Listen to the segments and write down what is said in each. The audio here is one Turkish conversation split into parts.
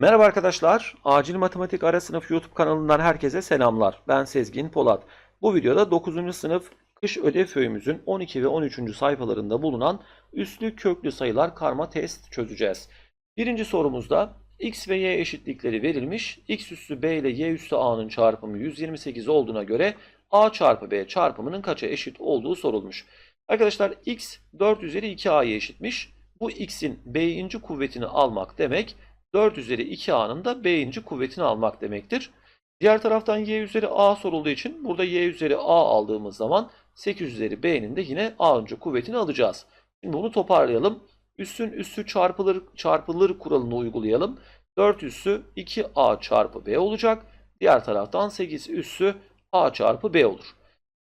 Merhaba arkadaşlar. Acil Matematik Ara Sınıf YouTube kanalından herkese selamlar. Ben Sezgin Polat. Bu videoda 9. sınıf kış ödev föyümüzün 12 ve 13. sayfalarında bulunan üslü köklü sayılar karma test çözeceğiz. Birinci sorumuzda x ve y eşitlikleri verilmiş. x üssü b ile y üssü a'nın çarpımı 128 olduğuna göre a çarpı b çarpımının kaça eşit olduğu sorulmuş. Arkadaşlar x 4 üzeri 2a'ya eşitmiş. Bu x'in b'inci kuvvetini almak demek 4 üzeri 2a'nın da b'inci kuvvetini almak demektir. Diğer taraftan y üzeri a sorulduğu için burada y üzeri a aldığımız zaman 8 üzeri b'nin de yine a'ncı kuvvetini alacağız. Şimdi bunu toparlayalım. Üssün üssü çarpılır, çarpılır kuralını uygulayalım. 4 üssü 2a çarpı b olacak. Diğer taraftan 8 üssü a çarpı b olur.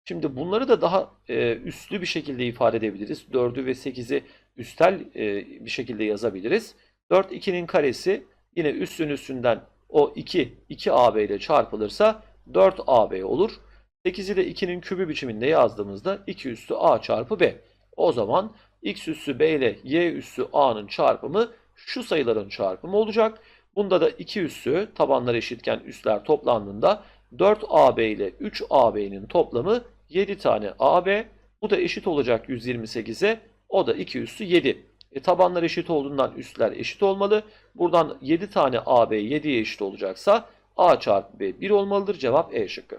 Şimdi bunları da daha e, üslü bir şekilde ifade edebiliriz. 4'ü ve 8'i üstel e, bir şekilde yazabiliriz. 4 2'nin karesi yine üstün üstünden o 2 2AB ile çarpılırsa 4AB olur. 8'i de 2'nin kübü biçiminde yazdığımızda 2 üssü A çarpı B. O zaman x üssü B ile y üssü A'nın çarpımı şu sayıların çarpımı olacak. Bunda da 2 üssü tabanlar eşitken üsler toplandığında 4AB ile 3AB'nin toplamı 7 tane AB. Bu da eşit olacak 128'e. O da 2 üssü 7. E, tabanlar eşit olduğundan üstler eşit olmalı. Buradan 7 tane AB 7'ye eşit olacaksa A çarpı B 1 olmalıdır. Cevap E şıkkı.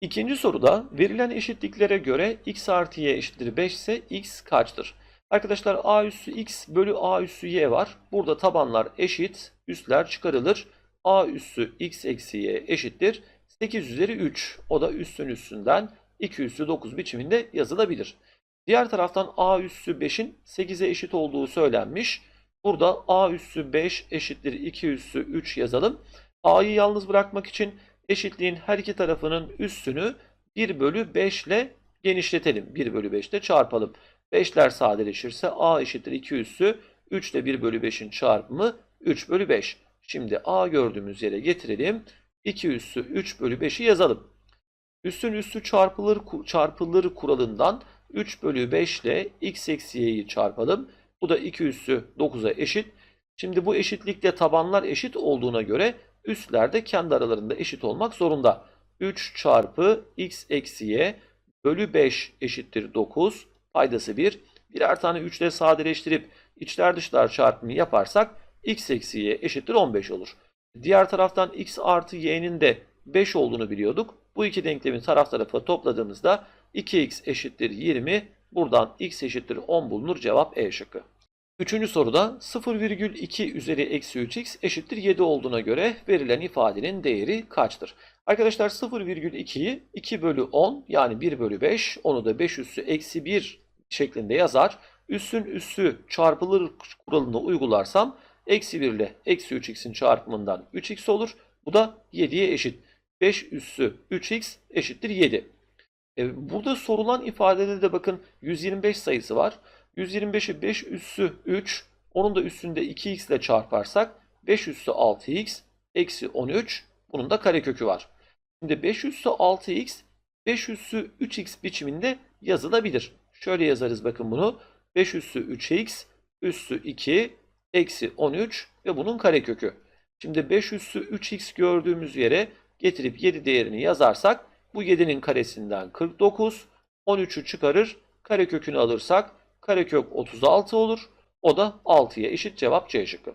İkinci soruda verilen eşitliklere göre x artı y eşittir 5 ise x kaçtır? Arkadaşlar a üssü x bölü a üssü y var. Burada tabanlar eşit, üstler çıkarılır. a üssü x eksi y eşittir. 8 üzeri 3. O da üssün üstünden 2 üssü 9 biçiminde yazılabilir. Diğer taraftan a üssü 5'in 8'e eşit olduğu söylenmiş. Burada a üssü 5 eşittir 2 üssü 3 yazalım. a'yı yalnız bırakmak için eşitliğin her iki tarafının üssünü 1 bölü 5 ile genişletelim. 1 bölü 5 ile çarpalım. 5'ler sadeleşirse a eşittir 2 üssü 3 ile 1 bölü 5'in çarpımı 3 bölü 5. Şimdi a gördüğümüz yere getirelim. 2 üssü 3 bölü 5'i yazalım. Üssün üssü çarpılır, çarpılır kuralından 3 bölü 5 ile x eksi y'yi çarpalım. Bu da 2 üssü 9'a eşit. Şimdi bu eşitlikte tabanlar eşit olduğuna göre üstler de kendi aralarında eşit olmak zorunda. 3 çarpı x eksi y bölü 5 eşittir 9. Paydası 1. Birer tane 3 ile sadeleştirip içler dışlar çarpımı yaparsak x eksi y eşittir 15 olur. Diğer taraftan x artı y'nin de 5 olduğunu biliyorduk. Bu iki denklemin taraf tarafa topladığımızda 2x eşittir 20. Buradan x eşittir 10 bulunur. Cevap E şıkkı. Üçüncü soruda 0,2 üzeri eksi 3x eşittir 7 olduğuna göre verilen ifadenin değeri kaçtır? Arkadaşlar 0,2'yi 2 bölü 10 yani 1 bölü 5 onu da 5 üssü eksi 1 şeklinde yazar. Üssün üssü çarpılır kuralını uygularsam eksi 1 ile eksi 3x'in çarpımından 3x olur. Bu da 7'ye eşit. 5 üssü 3x eşittir 7. E, burada sorulan ifadede de bakın 125 sayısı var. 125'i 5 üssü 3, onun da üstünde 2x ile çarparsak 5 üssü 6x eksi 13, bunun da karekökü var. Şimdi 5 üssü 6x, 5 üssü 3x biçiminde yazılabilir. Şöyle yazarız bakın bunu. 5 üssü 3x, üssü 2, eksi 13 ve bunun karekökü. Şimdi 5 üssü 3x gördüğümüz yere getirip 7 değerini yazarsak bu 7'nin karesinden 49, 13'ü çıkarır, karekökünü alırsak karekök 36 olur. O da 6'ya eşit cevap C şıkkı.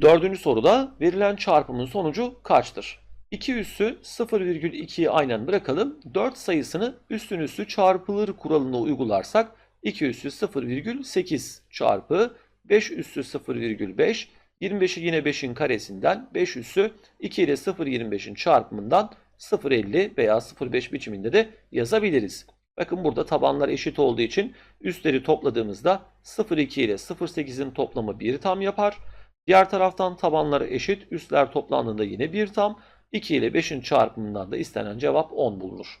Dördüncü soruda verilen çarpımın sonucu kaçtır? 2 üssü 0,2'yi aynen bırakalım. 4 sayısını üstün üssü çarpılır kuralını uygularsak 2 üssü 0,8 çarpı 5 üssü 0,5 25'i yine 5'in karesinden 5 üssü 2 ile 0,25'in çarpımından 0,50 veya 0,5 biçiminde de yazabiliriz. Bakın burada tabanlar eşit olduğu için üstleri topladığımızda 0,2 ile 0,8'in toplamı 1 tam yapar. Diğer taraftan tabanları eşit, üstler toplandığında yine 1 tam. 2 ile 5'in çarpımından da istenen cevap 10 bulunur.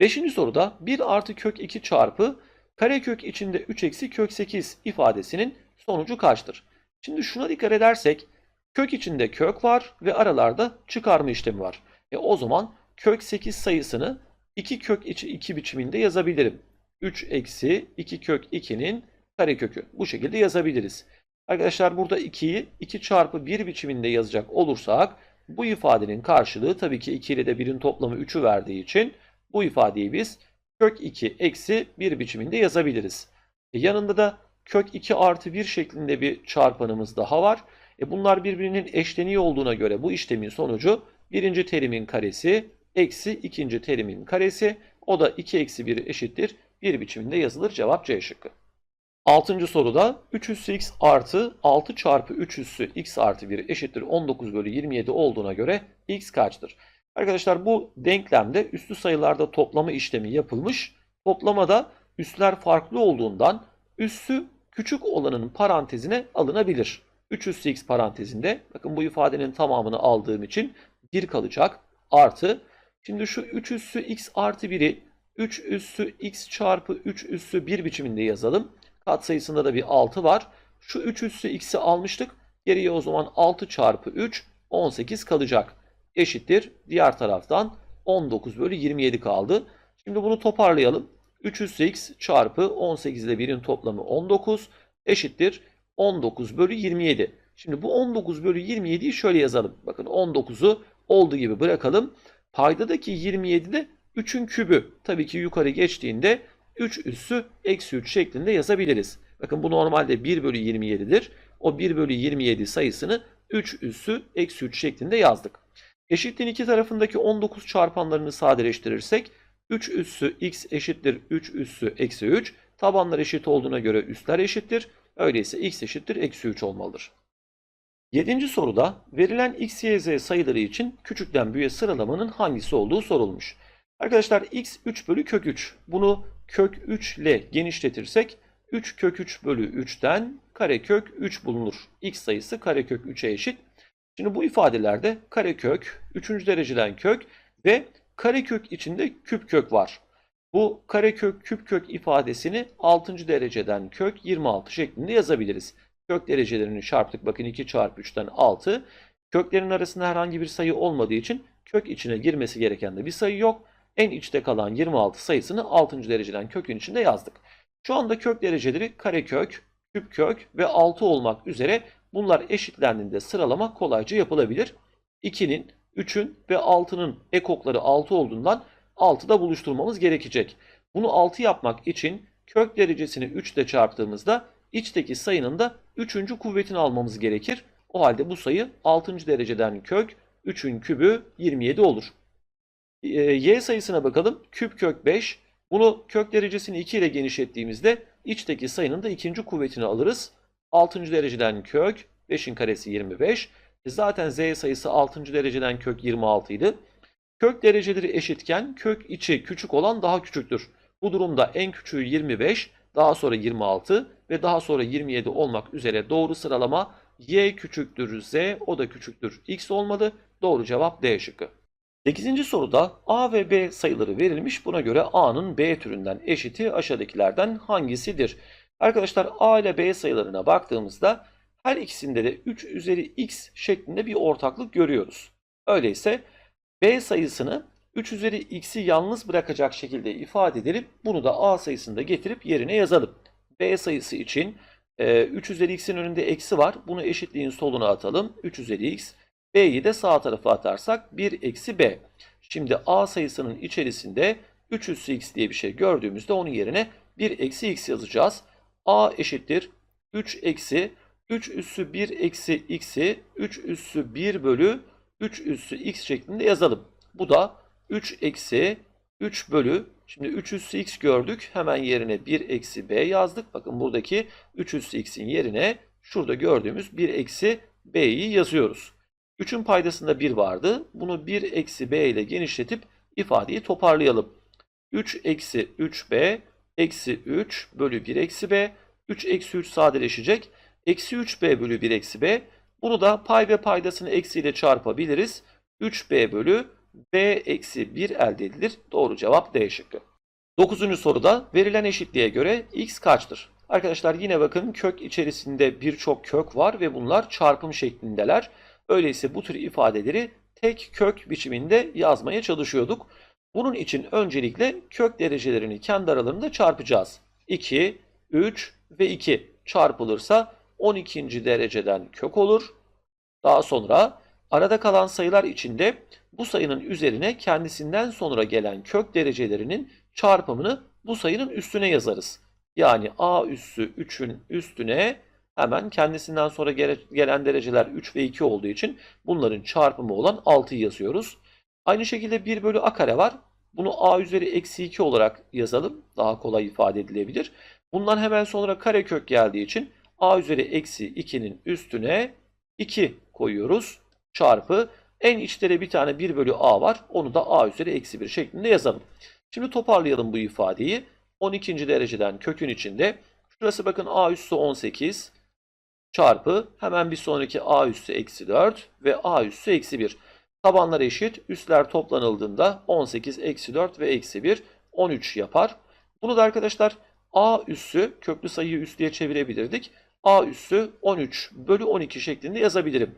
5. soruda 1 artı kök 2 çarpı karekök içinde 3 eksi kök 8 ifadesinin sonucu kaçtır? Şimdi şuna dikkat edersek kök içinde kök var ve aralarda çıkarma işlemi var. E o zaman kök 8 sayısını 2 kök içi 2 biçiminde yazabilirim. 3 eksi 2 kök 2'nin karekökü. Bu şekilde yazabiliriz. Arkadaşlar burada 2'yi 2 çarpı 1 biçiminde yazacak olursak bu ifadenin karşılığı tabii ki 2 ile de 1'in toplamı 3'ü verdiği için bu ifadeyi biz kök 2 eksi 1 biçiminde yazabiliriz. E yanında da kök 2 artı 1 şeklinde bir çarpanımız daha var. E bunlar birbirinin eşleniği olduğuna göre bu işlemin sonucu birinci terimin karesi eksi ikinci terimin karesi. O da 2 eksi 1 eşittir 1 biçiminde yazılır. Cevap C şıkkı. Altıncı soruda 3 üssü x artı 6 çarpı 3 üssü x artı 1 eşittir 19 bölü 27 olduğuna göre x kaçtır? Arkadaşlar bu denklemde üslü sayılarda toplama işlemi yapılmış. Toplamada üsler farklı olduğundan üssü küçük olanın parantezine alınabilir. 3 üssü x parantezinde bakın bu ifadenin tamamını aldığım için 1 kalacak. Artı şimdi şu 3 üssü x artı 1'i 3 üssü x çarpı 3 üssü 1 biçiminde yazalım. Katsayısında da bir 6 var. Şu 3 üssü x'i almıştık. Geriye o zaman 6 çarpı 3 18 kalacak. Eşittir. Diğer taraftan 19 bölü 27 kaldı. Şimdi bunu toparlayalım. 3 üssü x çarpı 18 ile 1'in toplamı 19 eşittir. 19 bölü 27. Şimdi bu 19 bölü 27'yi şöyle yazalım. Bakın 19'u olduğu gibi bırakalım. Paydadaki 27 de 3'ün kübü. Tabii ki yukarı geçtiğinde 3 üssü eksi 3 şeklinde yazabiliriz. Bakın bu normalde 1 bölü 27'dir. O 1 bölü 27 sayısını 3 üssü eksi 3 şeklinde yazdık. Eşitliğin iki tarafındaki 19 çarpanlarını sadeleştirirsek 3 üssü x eşittir 3 üssü eksi 3. Tabanlar eşit olduğuna göre üstler eşittir. Öyleyse x eşittir eksi 3 olmalıdır. Yedinci soruda verilen x, y, z sayıları için küçükten büyüğe sıralamanın hangisi olduğu sorulmuş. Arkadaşlar x 3 bölü kök 3. Bunu kök 3 ile genişletirsek 3 kök 3 bölü 3'ten karekök 3 bulunur. x sayısı karekök 3'e eşit. Şimdi bu ifadelerde karekök, 3. dereceden kök ve karekök içinde küp kök var. Bu karekök küp kök ifadesini 6. dereceden kök 26 şeklinde yazabiliriz. Kök derecelerini çarptık. Bakın 2 çarpı 3'ten 6. Köklerin arasında herhangi bir sayı olmadığı için kök içine girmesi gereken de bir sayı yok. En içte kalan 26 sayısını 6. dereceden kökün içinde yazdık. Şu anda kök dereceleri karekök, küp kök ve 6 olmak üzere bunlar eşitlendiğinde sıralama kolayca yapılabilir. 2'nin, 3'ün ve 6'nın ekokları 6 olduğundan 6'da buluşturmamız gerekecek. Bunu 6 yapmak için kök derecesini 3 ile çarptığımızda içteki sayının da 3. kuvvetini almamız gerekir. O halde bu sayı 6. dereceden kök 3'ün kübü 27 olur. Ee, y sayısına bakalım. Küp kök 5. Bunu kök derecesini 2 ile genişlettiğimizde içteki sayının da ikinci kuvvetini alırız. 6. dereceden kök 5'in karesi 25. E zaten z sayısı 6. dereceden kök 26 idi. Kök dereceleri eşitken kök içi küçük olan daha küçüktür. Bu durumda en küçüğü 25, daha sonra 26 ve daha sonra 27 olmak üzere doğru sıralama y küçüktür z, o da küçüktür x olmalı. Doğru cevap D şıkkı. 8. soruda A ve B sayıları verilmiş. Buna göre A'nın B türünden eşiti aşağıdakilerden hangisidir? Arkadaşlar A ile B sayılarına baktığımızda her ikisinde de 3 üzeri x şeklinde bir ortaklık görüyoruz. Öyleyse B sayısını 3 üzeri x'i yalnız bırakacak şekilde ifade edelim. Bunu da A sayısında getirip yerine yazalım. B sayısı için 3 üzeri x'in önünde eksi var. Bunu eşitliğin soluna atalım. 3 üzeri x. B'yi de sağ tarafa atarsak 1 eksi B. Şimdi A sayısının içerisinde 3 üssü x diye bir şey gördüğümüzde onun yerine 1 eksi x yazacağız. A eşittir 3 eksi 3 üssü 1 eksi x'i 3 üssü 1 bölü 3 üssü x şeklinde yazalım. Bu da 3 eksi 3 bölü şimdi 3 üssü x gördük. Hemen yerine 1 eksi b yazdık. Bakın buradaki 3 üssü x'in yerine şurada gördüğümüz 1 eksi b'yi yazıyoruz. 3'ün paydasında 1 vardı. Bunu 1 eksi b ile genişletip ifadeyi toparlayalım. 3 eksi 3b eksi 3 bölü 1 eksi b. 3 eksi 3 sadeleşecek. Eksi 3b bölü 1 eksi b. Bunu da pay ve paydasını eksiyle çarpabiliriz. 3b bölü b eksi 1 elde edilir. Doğru cevap D şıkkı. 9. soruda verilen eşitliğe göre x kaçtır? Arkadaşlar yine bakın kök içerisinde birçok kök var ve bunlar çarpım şeklindeler. Öyleyse bu tür ifadeleri tek kök biçiminde yazmaya çalışıyorduk. Bunun için öncelikle kök derecelerini kendi aralarında çarpacağız. 2, 3 ve 2 çarpılırsa 12. dereceden kök olur. Daha sonra arada kalan sayılar içinde bu sayının üzerine kendisinden sonra gelen kök derecelerinin çarpımını bu sayının üstüne yazarız. Yani a üssü 3'ün üstüne hemen kendisinden sonra gele- gelen dereceler 3 ve 2 olduğu için bunların çarpımı olan 6'yı yazıyoruz. Aynı şekilde 1 bölü a kare var. Bunu a üzeri eksi 2 olarak yazalım. Daha kolay ifade edilebilir. Bundan hemen sonra karekök geldiği için a üzeri eksi 2'nin üstüne 2 koyuyoruz. Çarpı en içte de bir tane 1 bölü a var. Onu da a üzeri eksi 1 şeklinde yazalım. Şimdi toparlayalım bu ifadeyi. 12. dereceden kökün içinde. Şurası bakın a üssü 18 çarpı hemen bir sonraki a üssü eksi 4 ve a üssü eksi 1. Tabanlar eşit. Üsler toplanıldığında 18 eksi 4 ve eksi 1 13 yapar. Bunu da arkadaşlar a üssü köklü sayıyı üslüye çevirebilirdik. a üssü 13 bölü 12 şeklinde yazabilirim.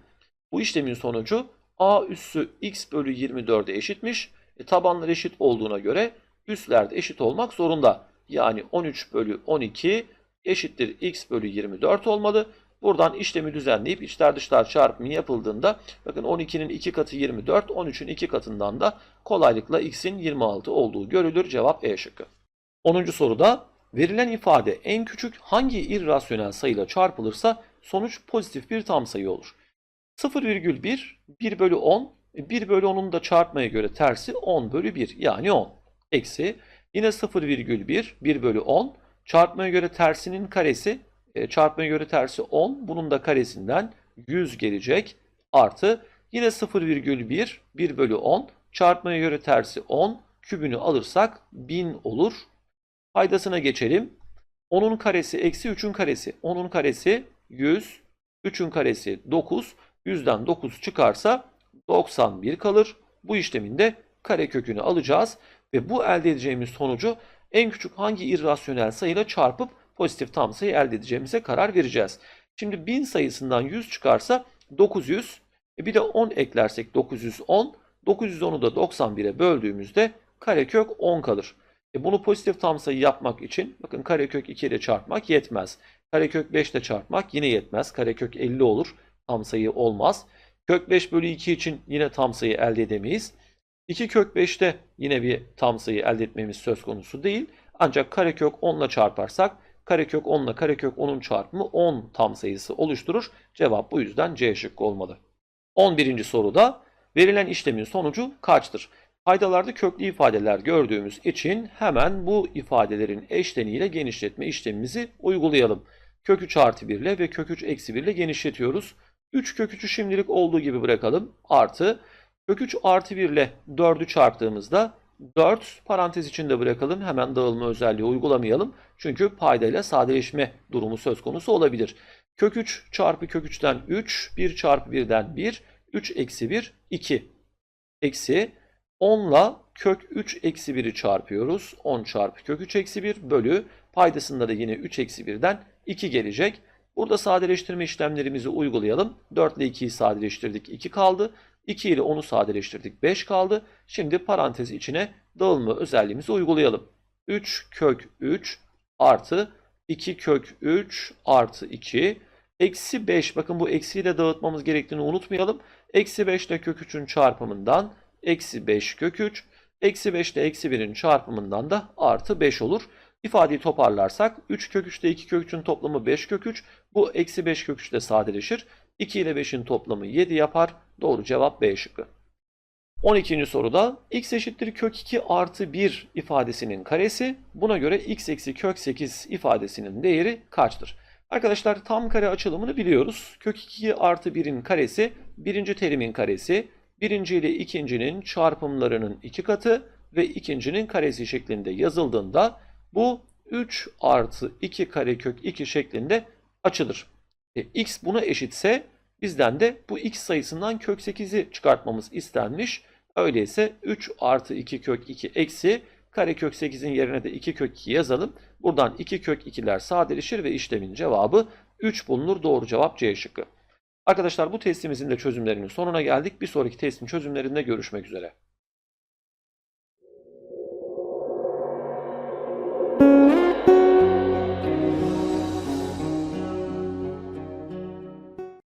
Bu işlemin sonucu a üssü x bölü 24'e eşitmiş. E, tabanlar eşit olduğuna göre üsler de eşit olmak zorunda. Yani 13 bölü 12 eşittir x bölü 24 olmalı. Buradan işlemi düzenleyip içler dışlar çarpımı yapıldığında bakın 12'nin 2 katı 24, 13'ün 2 katından da kolaylıkla x'in 26 olduğu görülür. Cevap E şıkkı. 10. soruda verilen ifade en küçük hangi irrasyonel sayıyla çarpılırsa sonuç pozitif bir tam sayı olur. 0,1 1 bölü 10 1 bölü 10'un da çarpmaya göre tersi 10 bölü 1 yani 10 eksi yine 0,1 1 bölü 10 çarpmaya göre tersinin karesi e, çarpmaya göre tersi 10 bunun da karesinden 100 gelecek artı yine 0,1 1 bölü 10 çarpmaya göre tersi 10 kübünü alırsak 1000 olur. Paydasına geçelim. 10'un karesi eksi 3'ün karesi. 10'un karesi 100, 3'ün karesi 9. 100'den 9 çıkarsa 91 kalır. Bu işlemin de karekökünü alacağız ve bu elde edeceğimiz sonucu en küçük hangi irrasyonel sayıyla çarpıp pozitif tam sayı elde edeceğimize karar vereceğiz. Şimdi 1000 sayısından 100 çıkarsa 900. E bir de 10 eklersek 910. 910'u da 91'e böldüğümüzde karekök 10 kalır. E bunu pozitif tam sayı yapmak için bakın karekök 2 ile çarpmak yetmez. Karekök 5 ile çarpmak yine yetmez. Karekök 50 olur. Tam sayı olmaz. Kök 5 bölü 2 için yine tam sayı elde edemeyiz. 2 kök 5'te yine bir tam sayı elde etmemiz söz konusu değil. Ancak karekök 10 ile çarparsak karekök 10 ile karekök 10'un çarpımı 10 tam sayısı oluşturur. Cevap bu yüzden C şıkkı olmalı. 11. soruda verilen işlemin sonucu kaçtır? Paydalarda köklü ifadeler gördüğümüz için hemen bu ifadelerin eşleniğiyle genişletme işlemimizi uygulayalım. Kök 3 artı 1 ile ve kök 3 eksi 1 ile genişletiyoruz. 3 kök 3'ü şimdilik olduğu gibi bırakalım. Artı kök 3 artı 1 ile 4'ü çarptığımızda 4 parantez içinde bırakalım. Hemen dağılma özelliği uygulamayalım. Çünkü paydayla sadeleşme durumu söz konusu olabilir. Kök 3 çarpı kök 3'ten 3, 1 çarpı 1'den 1, 3 eksi 1, 2. Eksi 10 ile kök 3 eksi 1'i çarpıyoruz. 10 çarpı kök 3 eksi 1 bölü paydasında da yine 3 eksi 1'den 2 gelecek. Burada sadeleştirme işlemlerimizi uygulayalım. 4 ile 2'yi sadeleştirdik 2 kaldı. 2 ile 10'u sadeleştirdik 5 kaldı. Şimdi parantez içine dağılma özelliğimizi uygulayalım. 3 kök 3 artı 2 kök 3 artı 2 eksi 5 bakın bu eksiyle dağıtmamız gerektiğini unutmayalım. Eksi 5 ile kök 3'ün çarpımından eksi 5 kök 3 eksi 5 ile eksi 1'in çarpımından da artı 5 olur. İfadeyi toparlarsak 3 kök 3 ile 2 kök 3'ün toplamı 5 kök 3. Bu eksi 5 kök 3 de sadeleşir. 2 ile 5'in toplamı 7 yapar. Doğru cevap B şıkkı. 12. soruda x eşittir kök 2 artı 1 ifadesinin karesi. Buna göre x eksi kök 8 ifadesinin değeri kaçtır? Arkadaşlar tam kare açılımını biliyoruz. Kök 2 artı 1'in karesi birinci terimin karesi. Birinci ile ikincinin çarpımlarının iki katı ve ikincinin karesi şeklinde yazıldığında bu 3 artı 2 karekök 2 şeklinde açılır. E, x buna eşitse bizden de bu x sayısından kök 8'i çıkartmamız istenmiş. Öyleyse 3 artı 2 kök 2 eksi karekök 8'in yerine de 2 kök 2 yazalım. Buradan 2 kök 2'ler sadeleşir ve işlemin cevabı 3 bulunur. Doğru cevap C şıkkı. Arkadaşlar bu testimizin de çözümlerinin sonuna geldik. Bir sonraki testin çözümlerinde görüşmek üzere.